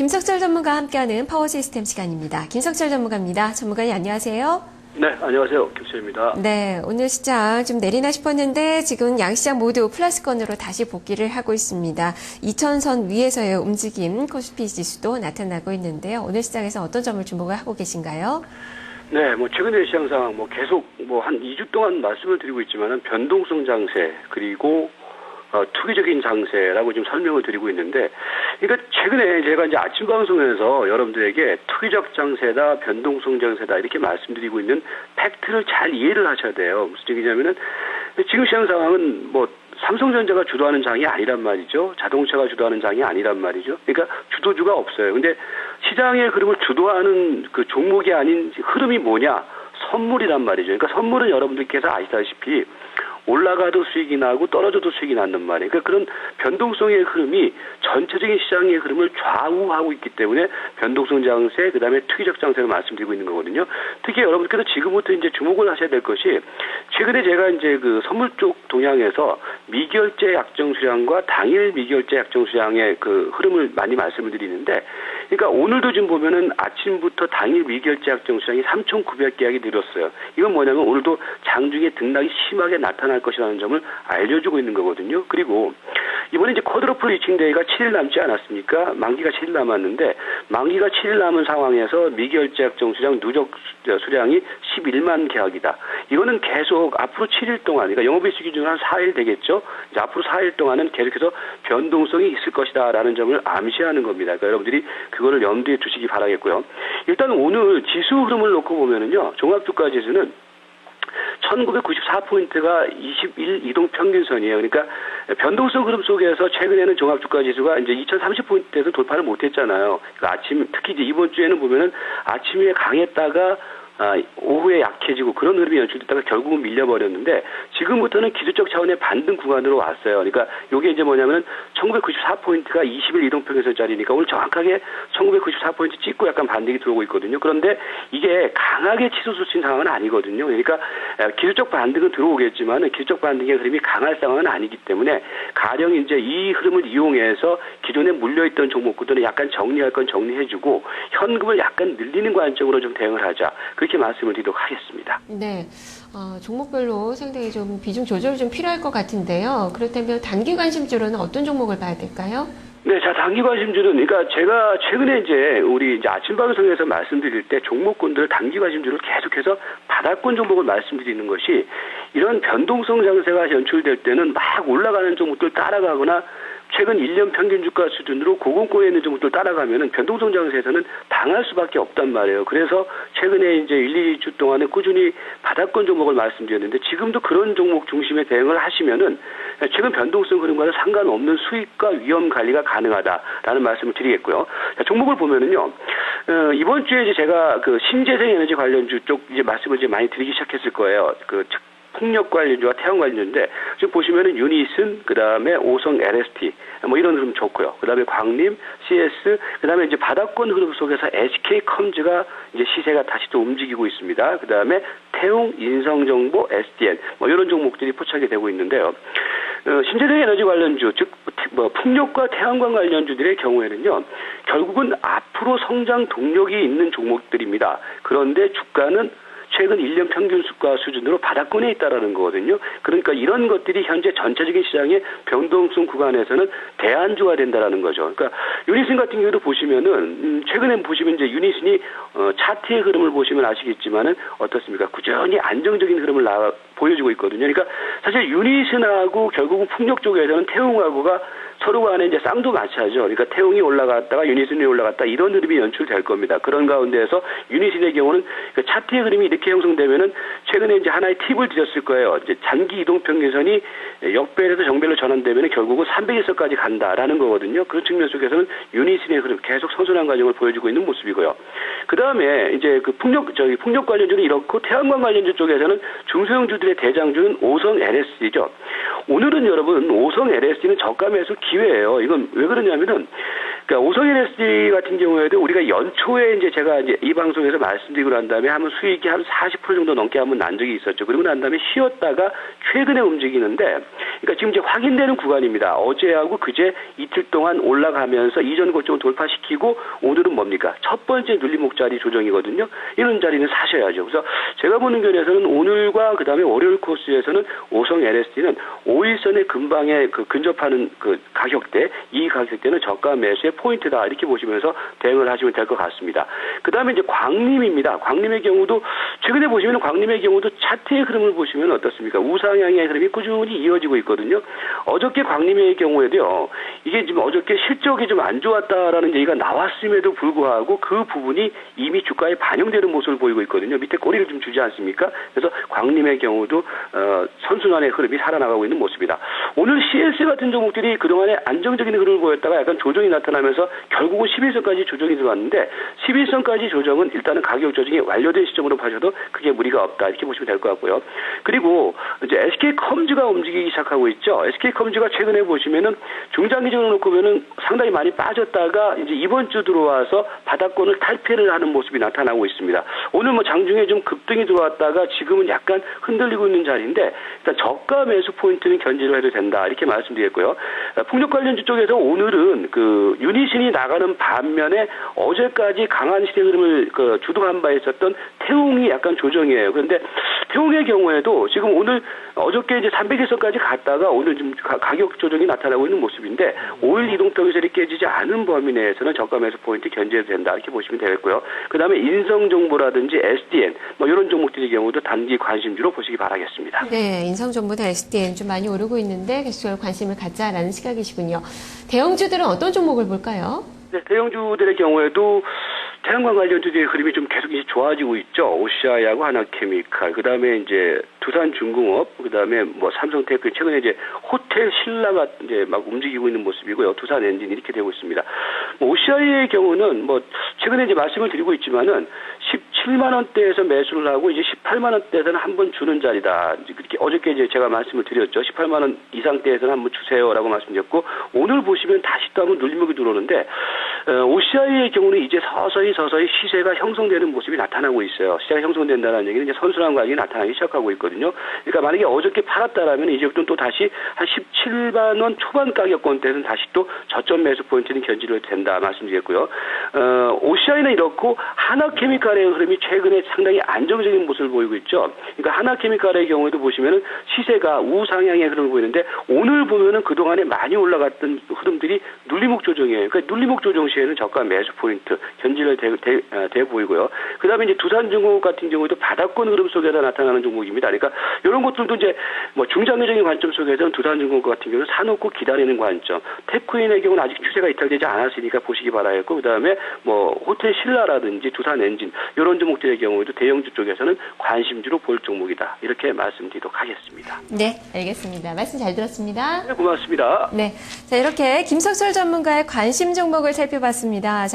김석철 전문가와 함께하는 파워 시스템 시간입니다. 김석철 전문가입니다. 전문가님 안녕하세요. 네, 안녕하세요. 김철입니다. 네, 오늘 시장 좀 내리나 싶었는데 지금 양시장 모두 플러스권으로 다시 복귀를 하고 있습니다. 2000선 위에서의 움직임 코스피 지수도 나타나고 있는데요. 오늘 시장에서 어떤 점을 주목을 하고 계신가요? 네, 뭐 최근의 시장 상황 뭐 계속 뭐 한 2주 동안 말씀을 드리고 있지만은 변동성 장세 그리고 어, 투기적인 장세라고 좀 설명을 드리고 있는데, 그러니까 최근에 제가 이제 아침 방송에서 여러분들에게 투기적 장세다, 변동성 장세다 이렇게 말씀드리고 있는 팩트를 잘 이해를 하셔야 돼요. 무슨 얘기냐면은 지금 시장 상황은 뭐 삼성전자가 주도하는 장이 아니란 말이죠. 자동차가 주도하는 장이 아니란 말이죠. 그러니까 주도주가 없어요. 근데 시장의 흐름을 주도하는 그 종목이 아닌 흐름이 뭐냐? 선물이란 말이죠. 그러니까 선물은 여러분들께서 아시다시피 올라가도 수익이 나고 떨어져도 수익이 난단 말이에요. 그러니까 그런 변동성의 흐름이 전체적인 시장의 흐름을 좌우하고 있기 때문에 변동성 장세, 그 다음에 투기적 장세를 말씀드리고 있는 거거든요. 특히 여러분께서 지금부터 이제 주목을 하셔야 될 것이 최근에 제가 이제 그 선물 쪽 동향에서 미결제 약정 수량과 당일 미결제 약정 수량의 그 흐름을 많이 말씀을 드리는데 그러니까 오늘도 지금 보면은 아침부터 당일 미결제 약정 수량이 3,900계약이 늘었어요. 이건 뭐냐면 오늘도 장중에 등락이 심하게 나타날 것이라는 점을 알려주고 있는 거거든요. 그리고 이번에 이제 쿼드로플 리칭 데이가 7일 남지 않았습니까? 만기가 7일 남았는데 만기가 7일 남은 상황에서 미결제 약정 수량 누적 수량이 11만 계약이다. 이거는 계속 앞으로 7일 동안 그러니까 영업일수 기준으로 한 4일 되겠죠. 이제 앞으로 4일 동안은 계속해서 변동성이 있을 것이다라는 점을 암시하는 겁니다. 그러니까 여러분들이 그거를 염두에 두시기 바라겠고요. 일단 오늘 지수 흐름을 놓고 보면은요. 종합주가 지수는 1994포인트가 21 이동 평균선이에요. 그러니까 변동성 흐름 속에서 최근에는 종합주가 지수가 이제 2030포인트에서 돌파를 못 했잖아요. 그러니까 아침, 특히 이제 이번 주에는 보면은 아침에 강했다가 아, 오후에 약해지고 그런 흐름이 연출됐다가 결국은 밀려버렸는데 지금부터는 기술적 차원의 반등 구간으로 왔어요. 그러니까 이게 이제 뭐냐면은 1994포인트가 20일 이동평균선짜리니까 오늘 정확하게 1994포인트 찍고 약간 반등이 들어오고 있거든요. 그런데 이게 강하게 치솟을 수 있는 상황은 아니거든요. 그러니까 기술적 반등은 들어오겠지만 기술적 반등의 흐름이 강할 상황은 아니기 때문에 가령 이제 이 흐름을 이용해서 기존에 물려있던 종목들은 약간 정리할 건 정리해주고 현금을 약간 늘리는 관점으로 좀 대응을 하자. 그 렇게 말씀을 드리도록 하겠습니다. 네. 어, 종목별로 상당히 좀 비중 조절이 좀 필요할 것 같은데요. 그렇다면 단기 관심주로는 어떤 종목을 봐야 될까요? 네, 자, 단기 관심주는, 그러니까 제가 최근에 이제 우리 이제 아침 방송에서 말씀드릴 때 종목군들 단기 관심주를 계속해서 바닥권 종목을 말씀드리는 것이 이런 변동성 장세가 연출될 때는 막 올라가는 종목들 따라가거나 최근 1년 평균 주가 수준으로 고공권에 있는 종목들 따라가면은 변동성 장세에서는 당할 수밖에 없단 말이에요. 그래서 최근에 이제 1, 2주 동안은 꾸준히 바닥권 종목을 말씀드렸는데 지금도 그런 종목 중심의 대응을 하시면은 최근 변동성 흐름과는 상관없는 수익과 위험 관리가 가능하다라는 말씀을 드리겠고요. 자, 종목을 보면은요. 어, 이번 주에 이제 제가 그 신재생 에너지 관련주 쪽 이제 말씀을 이제 많이 드리기 시작했을 거예요. 그 풍력 관련주와 태양 관련주인데 지금 보시면은 유니슨 그다음에 오성 LST 뭐 이런 흐름 좋고요. 그다음에 광림, CS 그다음에 이제 바닥권 흐름 속에서 SK 컴즈가 이제 시세가 다시 또 움직이고 있습니다. 그다음에 태웅, 인성정보, SDN 뭐 이런 종목들이 포착이 되고 있는데요. 어, 신재생 에너지 관련주, 즉, 뭐, 풍력과 태양광 관련주들의 경우에는요, 결국은 앞으로 성장 동력이 있는 종목들입니다. 그런데 주가는 최근 1년 평균 수가 수준으로 바닥권에 있다라는 거거든요. 그러니까 이런 것들이 현재 전체적인 시장의 변동성 구간에서는 대안주가 된다라는 거죠. 그러니까 유니슨 같은 경우도 보시면은 음, 최근에 보시면 이제 유니슨이 어, 차트의 흐름을 보시면 아시겠지만은 어떻습니까? 꾸준히 안정적인 흐름을 나, 보여주고 있거든요. 그러니까 사실 유니슨하고 결국은 풍력 쪽에서는 태웅하고가 서로 간에 이제 쌍두마차죠. 그러니까 태웅이 올라갔다가 유니슨이 올라갔다 이런 흐름이 연출될 겁니다. 그런 가운데에서 유니슨의 경우는 그 차트의 흐름이 형성되면은 최근에 이제 하나의 팁을 드렸을 거예요. 이제 장기 이동 평균선이 역배에서 정배로 전환되면 결국은 300일선까지 간다라는 거거든요. 그런 측면 속에서는 유니슨의 흐름 계속 선순환 과정을 보여주고 있는 모습이고요. 그 다음에 이제 그 풍력 저기 풍력 관련주는 이렇고 태양광 관련주 쪽에서는 중소형주들의 대장주는 오성 LS죠. 오늘은 여러분 오성 LS는 저가 매수 기회예요. 이건 왜 그러냐면은 그러니까 오성 LSD 같은 경우에도 우리가 연초에 이제 제가 이제 이 방송에서 말씀드리고 난 다음에 한번 수익이 한 40% 정도 넘게 한번 난 적이 있었죠. 그리고 난 다음에 쉬었다가 최근에 움직이는데, 그러니까 지금 이제 확인되는 구간입니다. 어제하고 그제 이틀 동안 올라가면서 이전 고점을 돌파시키고 오늘은 뭡니까? 첫 번째 눌림목 자리 조정이거든요. 이런 자리는 사셔야죠. 그래서 제가 보는 견에서는 오늘과 그 다음에 월요일 코스에서는 오성 LSD는 5일선의 근방에 그 근접하는 그 가격대, 이 가격대는 저가 매수의 포인트다. 이렇게 보시면서 대응을 하시면 될 것 같습니다. 그 다음에 이제 광림입니다. 광림의 경우도 최근에 보시면 광림의 경우도 차트의 흐름을 보시면 어떻습니까? 우상향의 흐름이 꾸준히 이어지고 있거든요. 어저께 광림의 경우에도요. 이게 지금 어저께 실적이 좀 안 좋았다라는 얘기가 나왔음에도 불구하고 그 부분이 이미 주가에 반영되는 모습을 보이고 있거든요. 밑에 꼬리를 좀 주지 않습니까? 그래서 광림의 경우도 어, 선순환의 흐름이 살아나가고 있는 모습이다. 오늘 CS 같은 종목들이 그동안에 안정적인 흐름을 보였다가 약간 조정이 나타나면 서 결국은 11선까지 조정이 들어왔는데 11선까지 조정은 일단은 가격 조정이 완료된 시점으로 봐셔도 크게 무리가 없다 이렇게 보시면 될 것 같고요. 그리고 이제 SK 컴즈가 움직이기 시작하고 있죠. SK 컴즈가 최근에 보시면은 중장기적으로 놓고 보면은 상당히 많이 빠졌다가 이제 이번 주 들어와서 바닥권을 탈피를 하는 모습이 나타나고 있습니다. 오늘 뭐 장중에 좀 급등이 들어왔다가 지금은 약간 흔들리고 있는 자리인데 일단 저가 매수 포인트는 견제를 해도 된다 이렇게 말씀드렸고요. 어, 풍력 관련주 쪽에서 오늘은 그 유니신이 나가는 반면에 어제까지 강한 시대 흐름을 그 주도한 바 있었던 태웅이 약간 조정이에요. 그런데 태웅의 경우에도 지금 오늘 어저께 이제 300일선까지 갔다가 오늘 좀 가, 격 조정이 나타나고 있는 모습인데 5일 이동평균선이 깨지지 않은 범위 내에서는 저가 매수 포인트 견제해도 된다 이렇게 보시면 되겠고요. 그다음에 인성 정보라든지 SDN 뭐 이런 종목들의 경우도 단기 관심주로 보시기 바라겠습니다. 네, 인성 정보다 SDN 좀 많이 오르고 있는데 계속적으로 관심을 갖자라는 시각이시군요. 대형주들은 어떤 종목을 볼까요? 네, 대형주들의 경우에도 태양광 관련주들의 흐름이 좀 계속 이제 좋아지고 있죠. 오시아이하고 하나케미칼, 그 다음에 이제 두산중공업, 그 다음에 뭐 삼성테크, 최근에 이제 호텔 신라가 이제 막 움직이고 있는 모습이고요. 두산 엔진 이렇게 되고 있습니다. 뭐 오시아이의 경우는 뭐 최근에 이제 말씀을 드리고 있지만은 17만 원대에서 매수를 하고 이제 18만 원대에서는 한 번 주는 자리다. 그렇게 어저께 이제 제가 말씀을 드렸죠. 18만 원 이상대에서는 한번 주세요라고 말씀드렸고 오늘 보시면 다시 또 한번 눌림목이 들어오는데 어, OCI의 경우는 이제 서서히 서서히 시세가 형성되는 모습이 나타나고 있어요. 시세가 형성된다는 얘기는 이제 선순환 가격이 나타나기 시작하고 있거든요. 그러니까 만약에 어저께 팔았다라면 이제부터는 또 다시 한 17만 원 초반 가격권대에서는 다시 또 저점 매수 포인트는 견지를 된다 말씀드렸고요. 어, OCI는 이렇고 하나케미칼의 흐름이 최근에 상당히 안정적인 모습을 보이고 있죠. 그러니까 하나케미칼의 경우에도 보시면은 시세가 우상향의 흐름을 보이는데 오늘 보면은 그동안에 많이 올라갔던 흐름들이 눌림목 조정이에요. 그러니까 눌림목 조정 시에는 저가 매수 포인트 견지를 대, 대, 아, 대 보이고요. 그 다음에 이제 두산중공업 같은 경우에도 바닥권 흐름 속에서 나타나는 종목입니다. 그러니까 이런 것들도 이제 뭐 중장기적인 관점 속에서는 두산중공업 같은 경우는 사놓고 기다리는 관점. 테크인의 경우는 아직 추세가 이탈되지 않았으니까 보시기 바라겠고 그 다음에 뭐 호텔 신라라든지 두산 엔진 이런 종목들의 경우에도 대형주 쪽에서는 관심주로 볼 종목이다. 이렇게 말씀드리도록 하겠습니다. 네, 알겠습니다. 말씀 잘 들었습니다. 네, 고맙습니다. 네. 자, 이렇게 김석설 전문가의 관심 종목을 살펴봤습니다. 자,